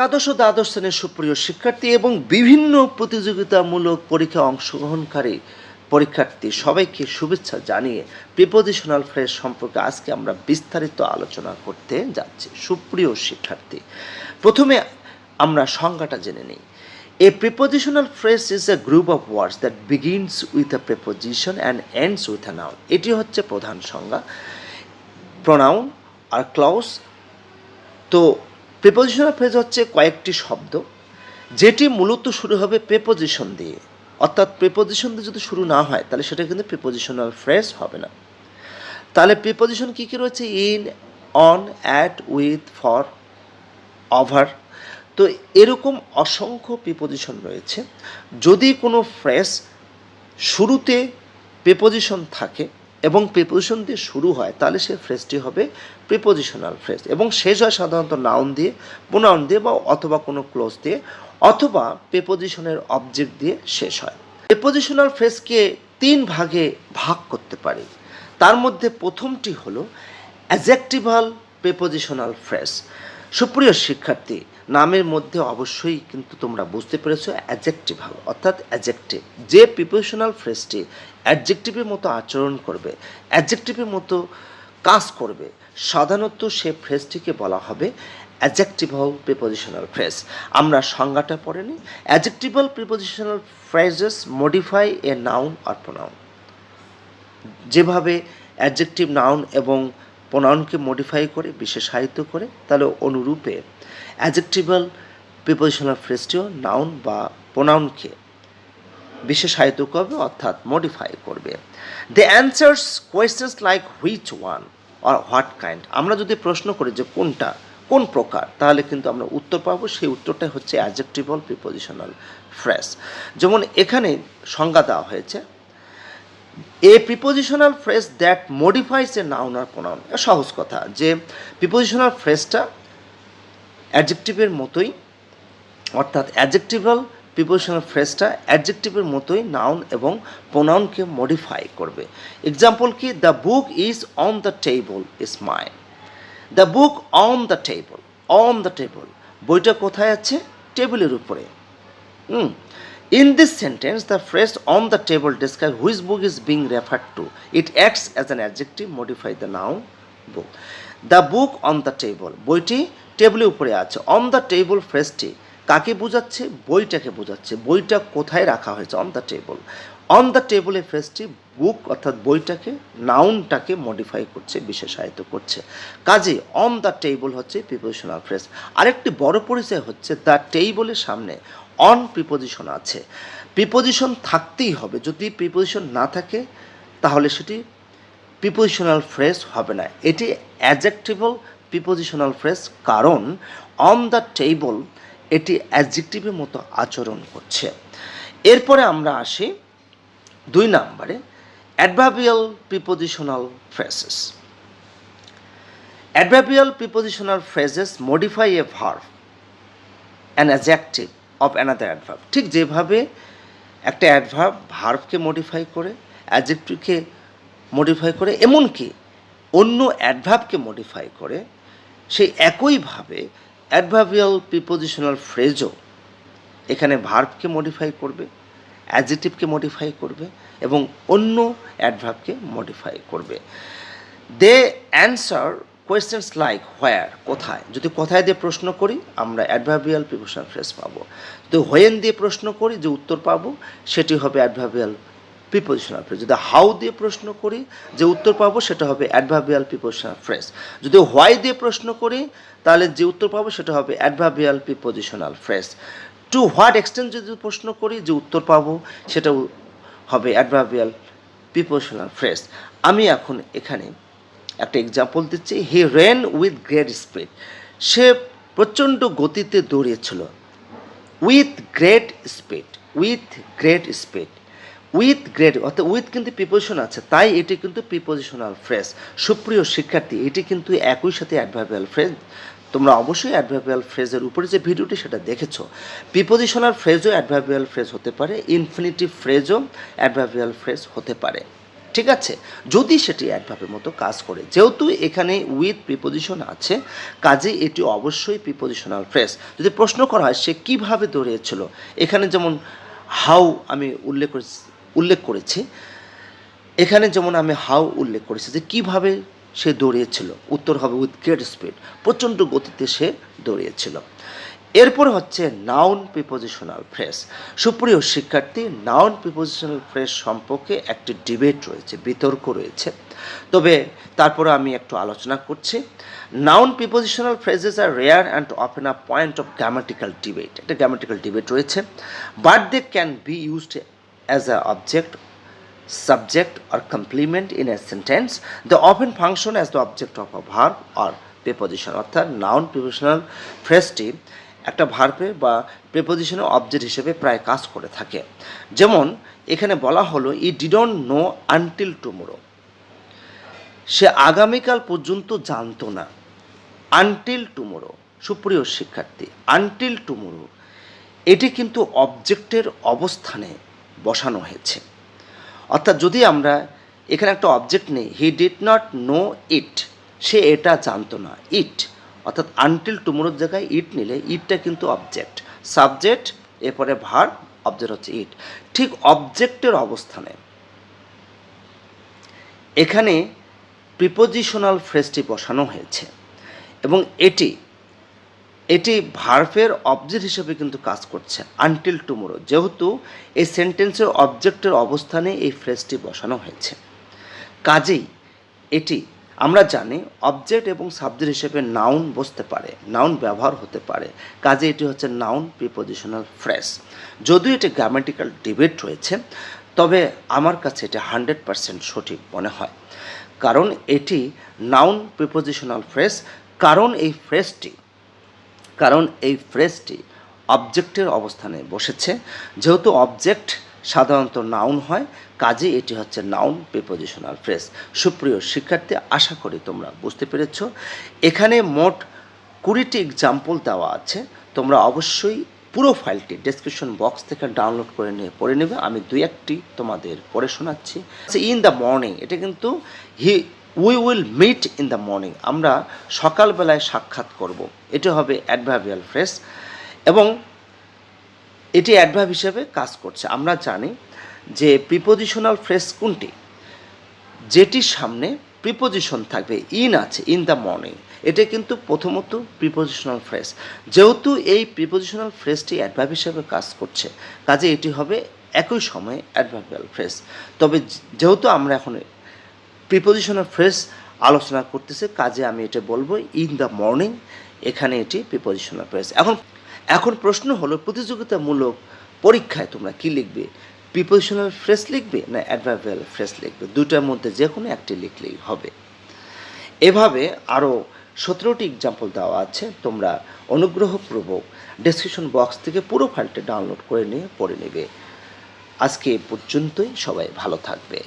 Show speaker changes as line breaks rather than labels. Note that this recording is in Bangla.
একাদশ ও দ্বাদশ শ্রেণির সুপ্রিয় শিক্ষার্থী এবং বিভিন্ন প্রতিযোগিতামূলক পরীক্ষায় অংশগ্রহণকারী পরীক্ষার্থী সবাইকে শুভেচ্ছা জানিয়ে প্রিপোজিশনাল ফ্রেজ সম্পর্কে আজকে আমরা বিস্তারিত আলোচনা করতে যাচ্ছি। সুপ্রিয় শিক্ষার্থী, প্রথমে আমরা সংজ্ঞাটা জেনে নিই। A prepositional phrase is a group of words that begins with a preposition and ends with a noun এটি হচ্ছে প্রধান সংজ্ঞা। প্রোনাউন আর ক্লাউস তো প্রিপোজিশনাল ফ্রেজ হচ্ছে কয়েকটি শব্দ, যেটি মূলত শুরু হবে প্রেপোজিশন দিয়ে। অর্থাৎ প্রেপোজিশন দিয়ে যদি শুরু না হয়, তাহলে সেটা কিন্তু প্রিপোজিশনাল ফ্রেজ হবে না। তাহলে প্রিপোজিশন কী কী রয়েছে? In on at with for over তো এরকম অসংখ্য প্রিপোজিশন রয়েছে। যদি কোনো ফ্রেজ শুরুতে প্রিপোজিশন থাকে এবং প্রিপোজিশন দিয়ে শুরু হয়, তাহলে সে ফ্রেজটি হবে প্রিপোজিশনাল ফ্রেজ এবং শেষ হয় সাধারণত নাউন দিয়ে প্রোনাউন দিয়ে বা অথবা কোনো ক্লোজ দিয়ে, অথবা প্রিপোজিশনের অবজেক্ট দিয়ে শেষ হয়। প্রিপোজিশনাল ফ্রেজকে তিন ভাগে ভাগ করতে পারি। তার মধ্যে প্রথমটি হলো অ্যাজেক্টিভাল প্রিপোজিশনাল ফ্রেজ সুপ্রিয় শিক্ষার্থী, নামের মধ্যে অবশ্যই কিন্তু তোমরা বুঝতে পেরেছ অ্যাজেক্টিভাল অর্থাৎ অ্যাজেক্টিভ যে প্রিপোজিশনাল ফ্রেজটি অ্যাডজেক্টিভের মতো আচরণ করবে অ্যাডজেক্টিভের মতো কাজ করবে, সাধারণত সে ফ্রেজটিকে বলা হবে অ্যাজেক্টিভাল প্রিপোজিশনাল ফ্রেজ আমরা সংজ্ঞাটা পড়ে নিই। Adjectival prepositional phrases modify a noun pronoun যেভাবে অ্যাডজেক্টিভ নাউন এবং প্রোনাউনকে মডিফাই করে, বিশেষায়িত করে, তাহলে অনুরূপে অ্যাডজেক্টিভাল প্রিপোজিশনাল ফ্রেজটিও নাউন বা প্রোনাউনকে বিশেষায়িত করবে, অর্থাৎ মডিফাই করবে। The answers questions like which one or what kind আমরা যদি প্রশ্ন করি যে কোনটা, কোন প্রকার, তাহলে কিন্তু আমরা উত্তর পাবো, সেই উত্তরটাই হচ্ছে অ্যাডজেক্টিভাল প্রিপোজিশনাল ফ্রেজ যেমন এখানে সংজ্ঞা দেওয়া হয়েছে a prepositional phrase that modifies a noun R pronoun সহজ কথা, যে প্রিপোজিশনাল ফ্রেজটা অ্যাডজেক্টিভের মতোই, অর্থাৎ অ্যাডজেক্টিভাল প্রিপোজিশনাল ফ্রেজটা অ্যাডজেক্টিভের মতোই নাউন এবং প্রোনাউনকে মডিফাই করবে। এক্সাম্পল কি? The book is on the table is my the book on the table on the table বইটা কোথায় আছে? টেবিলের উপরে। Hmm? In this sentence the phrase on the table describe which book is being referred to it acts as an adjective, modify the noun book the book on the table বইটি টেবিলের উপরে আছে। অন দ্য টেবল ফ্রেজটি কাকে বোঝাচ্ছে? বইটাকে বোঝাচ্ছে। বইটা কোথায় রাখা হয়েছে? On the table on the টেবলের ফ্রেজটি বুক অর্থাৎ বইটাকে নাউনটাকে মডিফাই করছে, বিশেষায়িত করছে। কাজে অন দ্য টেবল হচ্ছে প্রিপোজিশনাল ফ্রেজ আরেকটি বড় পরিচয় হচ্ছে দ্য টেবলের সামনে অন প্রিপোজিশন আছে। প্রিপোজিশন থাকতেই হবে। যদি প্রিপোজিশন না থাকে, তাহলে সেটি প্রিপোজিশনাল ফ্রেজ হবে না। এটি অ্যাডজেক্টিভল প্রিপোজিশনাল ফ্রেজ কারণ অন দ্য টেবল এটি অ্যাডজেক্টিভের মতো আচরণ করছে। এরপরে আমরা আসি দুই নাম্বারে adverbial prepositional phrases adverbial prepositional phrases modify a verb an adjective of another adverb ঠিক যেভাবে একটা অ্যাডভার্ব ভার্ভকে মডিফাই করে অ্যাডজেক্টিভকে মডিফাই করে, এমনকি অন্য অ্যাডভার্বকে মডিফাই করে, সেই একইভাবে অ্যাডভার্বিয়াল প্রিপোজিশনাল ফ্রেজও এখানে ভার্বকে মডিফাই করবে অ্যাডজেক্টিভকে মডিফাই করবে এবং অন্য অ্যাডভার্বকে মডিফাই করবে। They answer questions like where কোথায়, যদি কোথায় দিয়ে প্রশ্ন করি, আমরা অ্যাডভার্বিয়াল প্রিপোজিশনাল ফ্রেজ পাবো। যদি হোয়েন দিয়ে প্রশ্ন করি, যে উত্তর পাবো, সেটি হবে অ্যাডভার্বিয়াল প্রিপোজিশনাল ফ্রেজ যদি হাউ দিয়ে প্রশ্ন করি, যে উত্তর পাবো, সেটা হবে অ্যাডভার্বিয়াল প্রিপোজিশনাল ফ্রেজ যদি হোয়াই দিয়ে প্রশ্ন করি, তাহলে যে উত্তর পাবো, সেটা হবে adverbial prepositional phrase to what extent যদি প্রশ্ন করি, যে উত্তর পাবো সেটা হবে অ্যাডভার্বিয়াল প্রিপোজিশনাল ফ্রেজ আমি এখন এখানে একটা এক্সাম্পল দিচ্ছি। He ran with great speed সে প্রচণ্ড গতিতে দৌড়িয়েছিল with great speed with great speed with great অর্থাৎ উইথ কিন্তু প্রিপোজিশন আছে, তাই এটি কিন্তু প্রিপোজিশনাল ফ্রেজ সুপ্রিয় শিক্ষার্থী, এটি কিন্তু একই সাথে অ্যাডভার্বিয়াল ফ্রেজ তোমরা অবশ্যই অ্যাডভার্বিয়াল ফ্রেজের উপরে যে ভিডিওটি সেটা দেখেছ। প্রিপোজিশনাল ফ্রেজও অ্যাডভার্বিয়াল ফ্রেজ হতে পারে ইনফিনিটিভ ফ্রেজও অ্যাডভার্বিয়াল ফ্রেজ হতে পারে। ঠিক আছে? যদি সেটি অ্যাডভার্বের মতো কাজ করে, যেহেতু এখানে উইথ প্রিপোজিশন আছে, কাজে এটি অবশ্যই প্রিপোজিশনাল ফ্রেজ যদি প্রশ্ন করা হয়, সে কীভাবে দৌড়িয়েছিল এখানে যেমন হাউ আমি উল্লেখ করেছি উল্লেখ করেছি, এখানে যেমন আমি হাউ উল্লেখ করেছি, যে কীভাবে সে দৌড়িয়েছিল উত্তর হবে উইথ গ্রেট স্পিড প্রচণ্ড গতিতে সে দৌড়িয়েছিল এরপরে হচ্ছে নাউন প্রিপোজিশনাল ফ্রেস সুপ্রিয় শিক্ষার্থী নাউন প্রিপোজিশনাল ফ্রেস সম্পর্কে একটি ডিবেট রয়েছে, বিতর্ক রয়েছে। তবে তারপরে আমি একটু আলোচনা করছি। Noun prepositional phrases are rare and often a point of grammatical debate একটা গ্রামাটিক্যাল ডিবেট রয়েছে but they can be used as a object subject or complement in a sentence they often function as the object of a verb or preposition অর্থাৎ নাউন প্রিপোজিশনাল ফ্রেজটি একটা ভার্বে বা প্রিপোজিশনাল অবজেক্ট হিসেবে প্রায় কাজ করে থাকে। যেমন, এখানে বলা হলো he didn't know until tomorrow সে আগামীকাল পর্যন্ত জানতো না। আনটিল টুমোরো সুপ্রিয় শিক্ষার্থী আনটিল টুমোরো এটি কিন্তু অবজেক্টের অবস্থানে বসানো হয়েছে। অর্থাৎ যদি আমরা এখানে একটা অবজেক্ট নেই he did not know it সে এটা জানতো না। ইট অর্থাৎ আনটিল টুমোরোর জায়গায় ইট নিলে ইটটা কিন্তু অবজেক্ট সাবজেক্ট এরপরে ভার অবজেক্ট হচ্ছে ইট ঠিক অবজেক্টের অবস্থানে এখানে প্রিপোজিশনাল ফ্রেজটি বসানো হয়েছে এবং এটি এটি ভার্ভের অবজেক্ট হিসেবে কিন্তু কাজ করছে আনটিল টুমোরো যেহেতু এই সেন্টেন্সের অবজেক্টের অবস্থানে এই ফ্রেজটি বসানো হয়েছে। কাজেই এটি আমরা জানি অবজেক্ট এবং সাবজেক্ট হিসেবে নাউন বসতে পারে নাউন ব্যবহার হতে পারে। কাজে এটি হচ্ছে নাউন প্রিপোজিশনাল ফ্রেজ যদিও এটি গ্রামাটিক্যাল ডিবেট রয়েছে, তবে আমার কাছে এটা হান্ড্রেড পারসেন্ট সঠিক মনে হয়। কারণ এটি নাউন প্রিপোজিশনাল ফ্রেজ কারণ এই ফ্রেজটি কারণ এই ফ্রেজটি অবজেক্টের অবস্থানে বসেছে। যেহেতু অবজেক্ট সাধারণত নাউন হয়, কাজে এটি হচ্ছে নাউন প্রিপোজিশনাল ফ্রেজ সুপ্রিয় শিক্ষার্থী, আশা করি তোমরা বুঝতে পেরেছ। এখানে মোট কুড়িটি এক্সাম্পল দেওয়া আছে। তোমরা অবশ্যই পুরো ফাইলটি ডেসক্রিপশন বক্স থেকে ডাউনলোড করে নিয়ে পড়ে নেবে। আমি দুই একটি তোমাদের পড়ে শোনাচ্ছি। ইন দ্য মর্নিং এটা কিন্তু he we will meet in the morning আমরা সকালবেলায় সাক্ষাৎ করব। এটা হবে অ্যাডভার্বিয়াল ফ্রেস এবং এটি অ্যাডভার্ব হিসেবে কাজ করছে। আমরা জানি যে প্রিপোজিশনাল ফ্রেস কোনটি? যেটির সামনে প্রিপোজিশন থাকবে। ইন আছে ইন দ্য মর্নিং এটা কিন্তু প্রথমত প্রিপোজিশনাল ফ্রেস যেহেতু এই প্রিপোজিশনাল ফ্রেসটি অ্যাডভার্ব হিসেবে কাজ করছে, কাজে এটি হবে একই সময়ে অ্যাডভার্বিয়াল ফ্রেস তবে যেহেতু আমরা এখন প্রিপোজিশনাল ফ্রেজ আলোচনা করতেছে, কাজে আমি এটা বলব ইন দ্য মর্নিং এখানে এটি প্রিপোজিশনাল ফ্রেজ এখন এখন প্রশ্ন হলো, প্রতিযোগিতামূলক পরীক্ষায় তোমরা কি লিখবে? প্রিপোজিশনাল ফ্রেজ লিখবে না অ্যাডভার্বিয়াল ফ্রেজ লিখবে? দুটার মধ্যে যে কোনো একটি লিখলেই হবে। এভাবে আরও সতেরোটি এক্সাম্পল দেওয়া আছে, তোমরা অনুগ্রহপূর্বক ডেসক্রিপশন বক্স থেকে পুরো ফাইলটা ডাউনলোড করে নিয়ে পড়ে নেবে। আজকে এ পর্যন্তই, সবাই ভালো থাকবে।